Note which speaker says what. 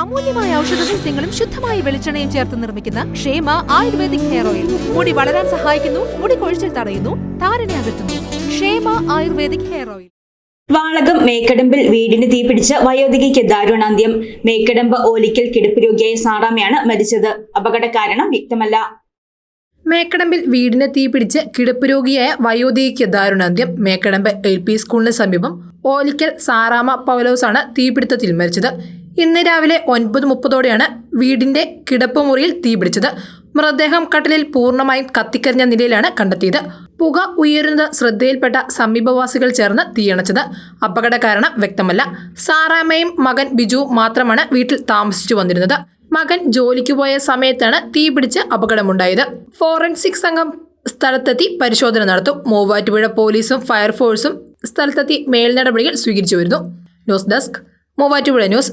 Speaker 1: അമൂല്യമായ ഔഷധ സസ്യങ്ങളും ശുദ്ധമായ വെളിച്ചെണ്ണയും ചേർത്ത് നിർമ്മിക്കുന്ന ക്ഷേമ ആയുർവേദിക് ഹെയർ ഓയിൽ. മുടി വളരാൻ സഹായിക്കുന്നു മുടി കൊഴിച്ചിൽ തടയുന്നു താരനെ അകറ്റുന്നു. Kshema ayurvedic hair oil.
Speaker 2: Valakom മേക്കടമ്പിൽ വീടിന് തീപിടിച്ച വയോധികയ്ക്ക് ദാരുണാന്ത്യം. മേക്കടമ്പ് ഓലിക്കൽ കിടപ്പ് രോഗിയായ സാറാമയാണ് മരിച്ചത്. അപകട കാരണം വ്യക്തമല്ല.
Speaker 3: മേക്കടമ്പിൽ വീടിന് തീപിടിച്ച് കിടപ്പ് രോഗിയായ വയോധികയ്ക്ക് ദാരുണാന്ത്യം. മേക്കടമ്പ് എൽ പി സ്കൂളിന് സമീപം ഓലിക്കൽ സാറാമ പൗലോസാണ് തീപിടുത്തത്തിൽ മരിച്ചത്. ഇന്ന് രാവിലെ ഒൻപത് മുപ്പതോടെയാണ് വീടിന്റെ കിടപ്പ് മുറിയിൽ തീപിടിച്ചത് മൃതദേഹം കട്ടിലിൽ പൂർണമായും കത്തിക്കരിഞ്ഞ നിലയിലാണ് കണ്ടെത്തിയത്. പുക ഉയരുന്നത് ശ്രദ്ധയിൽപ്പെട്ട സമീപവാസികൾ ചേർന്ന് തീയണച്ചത്. അപകട കാരണം വ്യക്തമല്ല. സാറാമ്മയും മകൻ ബിജു മാത്രമാണ് വീട്ടിൽ താമസിച്ചു വന്നിരുന്നത്. മകൻ ജോലിക്ക് പോയ സമയത്താണ് തീപിടിച്ച് അപകടമുണ്ടായത്. ഫോറൻസിക് സംഘം സ്ഥലത്തെത്തി പരിശോധന നടത്തും. മൂവാറ്റുപുഴ പോലീസും ഫയർഫോഴ്സും സ്ഥലത്തെത്തി മേൽനടപടികൾ സ്വീകരിച്ചു വരുന്നു. News desk Muvattupuzha news.